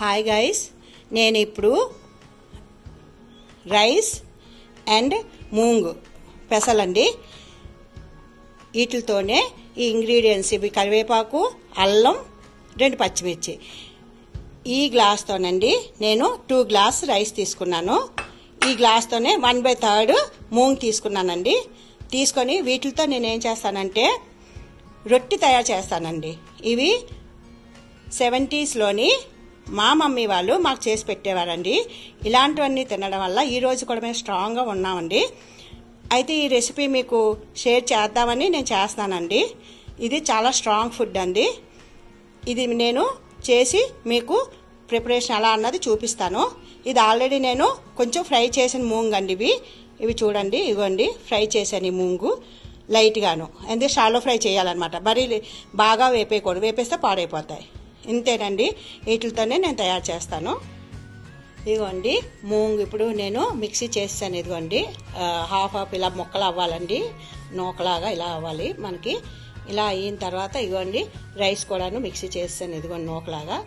Hi guys నేను ఇప్పుడు rice and moong పెసలండి. వీటితోనే ఈ ఇంగ్రీడియంట్స్ ఇవి కరివేపాకు అల్లం రెండు పచ్చిమిర్చి. ఈ గ్లాస్తోనండి నేను టూ గ్లాస్ రైస్ తీసుకున్నాను. ఈ గ్లాస్తోనే వన్ బై థర్డ్ మూంగ్ తీసుకున్నానండి. తీసుకొని వీటితో నేను ఏం చేస్తానంటే రొట్టి తయారు చేస్తానండి. ఇవి సెవెంటీస్లోని మా మమ్మీ వాళ్ళు మాకు చేసి పెట్టేవారండి. ఇలాంటివన్నీ తినడం వల్ల ఈరోజు కూడా మేము స్ట్రాంగ్గా ఉన్నామండి. అయితే ఈ రెసిపీ మీకు షేర్ చేద్దామని నేను చేస్తానండి ఇది చాలా స్ట్రాంగ్ ఫుడ్ అండి. ఇది నేను చేసి మీకు ప్రిపరేషన్ ఎలా అన్నది చూపిస్తాను. ఇది ఆల్రెడీ నేను కొంచెం ఫ్రై చేసిన మూంగ్ అండి ఇవి. ఇవి చూడండి ఇవ్వండి. ఫ్రై చేశాను ఈ మూంగు లైట్గాను. ఎందుకంటే షాలో ఫ్రై చేయాలన్నమాట. మరీ బాగా వేపేయకూడదు. వేపేస్తే పాడైపోతాయి. ఇంతేనండి. వీటితోనే నేను తయారు చేస్తాను. ఇదిగోండి మూంగ్ ఇప్పుడు నేను మిక్సీ చేస్తాను ఇదిగోండి. హాఫ్ హాఫ్ ఇలా ముక్కలు అవ్వాలండి. నూకలాగా ఇలా అవ్వాలి మనకి. ఇలా అయిన తర్వాత ఇదిగోండి రైస్ కూడాను మిక్సీ చేస్తాను ఇదిగోండి నూకలాగా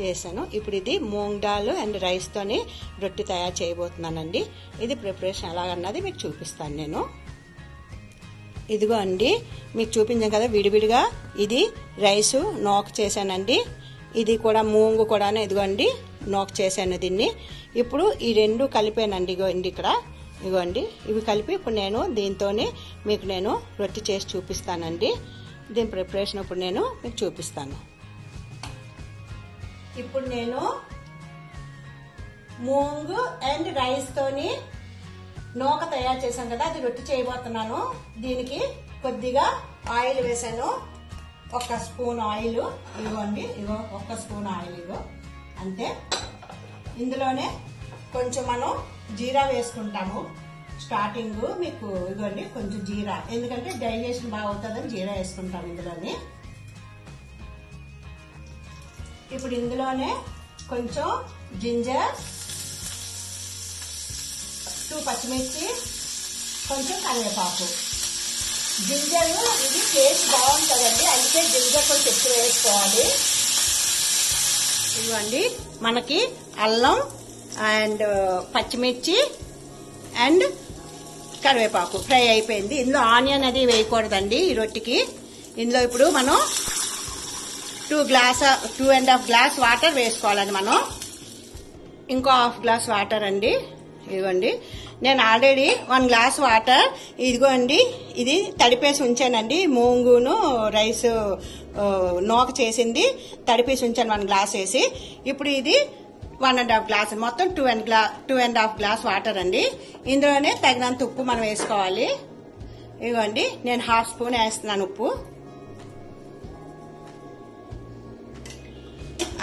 చేశాను ఇప్పుడు ఇది మూంగ్ దాల్ అండ్ రైస్తోని రొట్టి తయారు చేయబోతున్నానండి. ఇది ప్రిపరేషన్ ఎలాగన్నది మీకు చూపిస్తాను నేను. ఇదిగో అండి మీకు చూపించాను కదా విడివిడిగా. ఇది రైసు నోక్ చేశానండి. ఇది కూడా మూంగు కూడా ఇదిగోండి నోక్ చేశాను దీన్ని. ఇప్పుడు ఈ రెండు కలిపానండి ఇగోండి ఇక్కడ. ఇగోండి ఇవి కలిపి ఇప్పుడు నేను దీంతోనే మీకు నేను రొట్టి చేసి చూపిస్తానండి. దీని ప్రిపరేషన్ ఇప్పుడు నేను మీకు చూపిస్తాను. ఇప్పుడు నేను మూంగు అండ్ రైస్తోని నూక తయారు చేశాను కదా అది రొట్టి చేయబోతున్నాను. దీనికి కొద్దిగా ఆయిల్ వేసాను ఒక స్పూన్ ఆయిల్ ఇవ్వండి. ఇగో ఒక స్పూన్ ఆయిల్ ఇగో. అంతే. ఇందులోనే కొంచెం మనం జీరా వేసుకుంటాము. స్టార్టింగ్ మీకు ఇవ్వండి కొంచెం జీరా. ఎందుకంటే డైజెషన్ బాగా అవుతుందని జీరా వేసుకుంటాం ఇందులోనే. ఇప్పుడు ఇందులోనే కొంచెం జింజర్ టూ పచ్చిమిర్చి కొంచెం కరివేపాకు. జింజర్ ఇది టేస్ట్ బాగుంటుందండి. అందుకే జింజర్ కొంచెం ఎక్కువ వేసుకోవాలి. ఇవ్వండి మనకి అల్లం అండ్ పచ్చిమిర్చి అండ్ కరివేపాకు ఫ్రై అయిపోయింది. ఇందులో ఆనియన్ అది వేయకూడదండి ఈ రొట్టికి. ఇందులో ఇప్పుడు మనం two glass two and half glass water వేసుకోవాలండి మనం. ఇంకో హాఫ్ గ్లాస్ వాటర్ అండి. ఇదిగోండి. నేను ఆల్రెడీ వన్ గ్లాస్ వాటర్ ఇదిగోండి ఇది తడిపేసి ఉంచానండి. మూంగును రైస్ నోక నూక చేసింది తడిపేసి ఉంచాను వన్ గ్లాస్ వేసి. ఇప్పుడు ఇది వన్ అండ్ హాఫ్ గ్లాస్ మొత్తం two and glass two and half glass water అండి. ఇందులోనే తగినంత ఉప్పు మనం వేసుకోవాలి. ఇదిగోండి నేను హాఫ్ స్పూన్ వేస్తున్నాను ఉప్పు.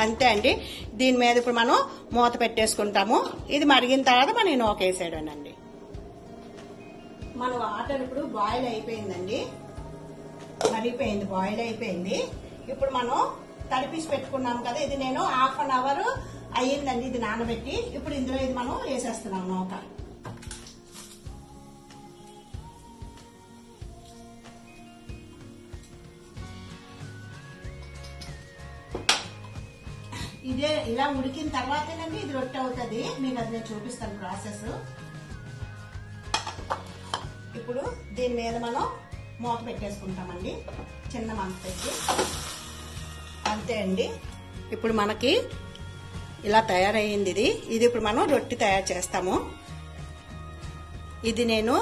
అంతే అండి. దీని మీద ఇప్పుడు మనం మూత పెట్టేసుకుంటాము. ఇది మరిగిన తర్వాత మనం ఈ నూక మన వాటర్ ఇప్పుడు బాయిల్ అయిపోయిందండి. మరిగిపోయింది బాయిల్ అయిపోయింది. ఇప్పుడు మనం తడిపేసి పెట్టుకున్నాం కదా ఇది నేను హాఫ్ అన్ అవర్ అయ్యిందండి ఇది నానబెట్టి. ఇప్పుడు ఇందులో ఇది మనం వేసేస్తున్నాం నూక. ఇదే ఇలా ఉడికిన తర్వాతనండి ఇది రొట్టె అవుతుంది. మీకు అది నేను చూపిస్తాను ప్రాసెస్. ఇప్పుడు దీని మీద మనం మూత పెట్టేసుకుంటామండి. చిన్న మంత పెట్టి అంతే అండి. ఇప్పుడు మనకి ఇలా తయారయ్యింది ఇది. ఇది ఇప్పుడు మనం రొట్టె తయారు చేస్తాము. ఇది నేను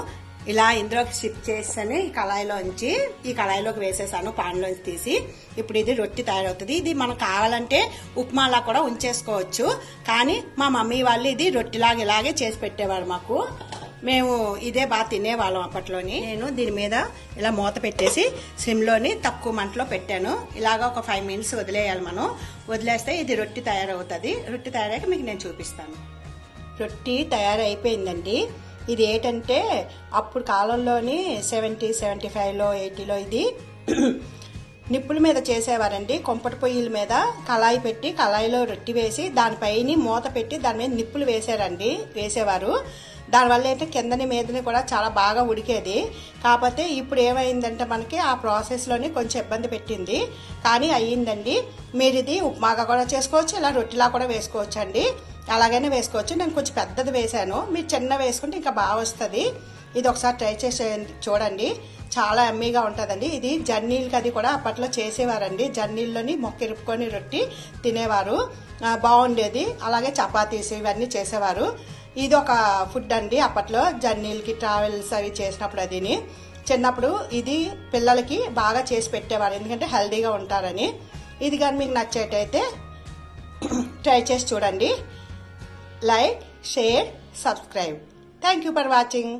ఇలా ఇందులోకి షిఫ్ట్ చేసాను ఈ కళాయిలోంచి ఈ కళాయిలోకి వేసేసాను పాన్లోంచి తీసి. ఇప్పుడు ఇది రొట్టి తయారవుతుంది. ఇది మనకు కావాలంటే ఉప్మాలా కూడా ఉంచేసుకోవచ్చు. కానీ మా మమ్మీ వాళ్ళు ఇది రొట్టిలాగా ఇలాగే చేసి పెట్టేవారు మాకు. మేము ఇదే బాగా తినేవాళ్ళం అప్పట్లోని. నేను దీని మీద ఇలా మూత పెట్టేసి సిమ్లోని తక్కువ మంటలో పెట్టాను. ఇలాగ ఒక ఫైవ్ మినిట్స్ వదిలేయాలి మనం. వదిలేస్తే ఇది రొట్టి తయారవుతుంది. రొట్టి తయారయ్యాక మీకు నేను చూపిస్తాను. రొట్టి తయారైపోయిందండి. ఇది ఏంటంటే అప్పుడు కాలంలోని సెవెంటీ సెవెంటీ ఫైవ్లో ఎయిటీలో ఇది నిప్పుల మీద చేసేవారండి. కొంపటి పొయ్యిల మీద కళాయి పెట్టి కళాయిలో రొట్టి వేసి దానిపైన మూత పెట్టి దాని మీద నిప్పులు వేసారండి వేసేవారు. దానివల్ల ఏంటంటే కిందని మీదని కూడా చాలా బాగా ఉడికేది. కాకపోతే ఇప్పుడు ఏమైందంటే మనకి ఆ ప్రాసెస్లోనే కొంచెం ఇబ్బంది పెట్టింది. కానీ అయ్యిందండి. మీరు ఇది ఉప్మాగా కూడా చేసుకోవచ్చు ఇలా రొట్టెలా కూడా వేసుకోవచ్చు అండి అలాగైనా వేసుకోవచ్చు. నేను కొంచెం పెద్దది వేశాను. మీరు చిన్న వేసుకుంటే ఇంకా బాగా వస్తుంది. ఇది ఒకసారి ట్రై చేసే చూడండి. చాలా ఎమ్మీగా ఉంటుందండి. ఇది జర్నీలకి అది కూడా అప్పట్లో చేసేవారండి. జర్నీల్లోని మొక్క ఇరుపుకొని రొట్టి తినేవారు. బాగుండేది. అలాగే చపాతీస్ ఇవన్నీ చేసేవారు. ఇది ఒక ఫుడ్ అండి అప్పట్లో జర్నీలకి ట్రావెల్స్ అవి చేసినప్పుడు అదిని. చిన్నప్పుడు ఇది పిల్లలకి బాగా చేసి పెట్టేవారు. ఎందుకంటే హెల్దీగా ఉంటారని. ఇది కానీ మీకు నచ్చేటైతే ట్రై చేసి చూడండి. Like share subscribe. Thank you for watching.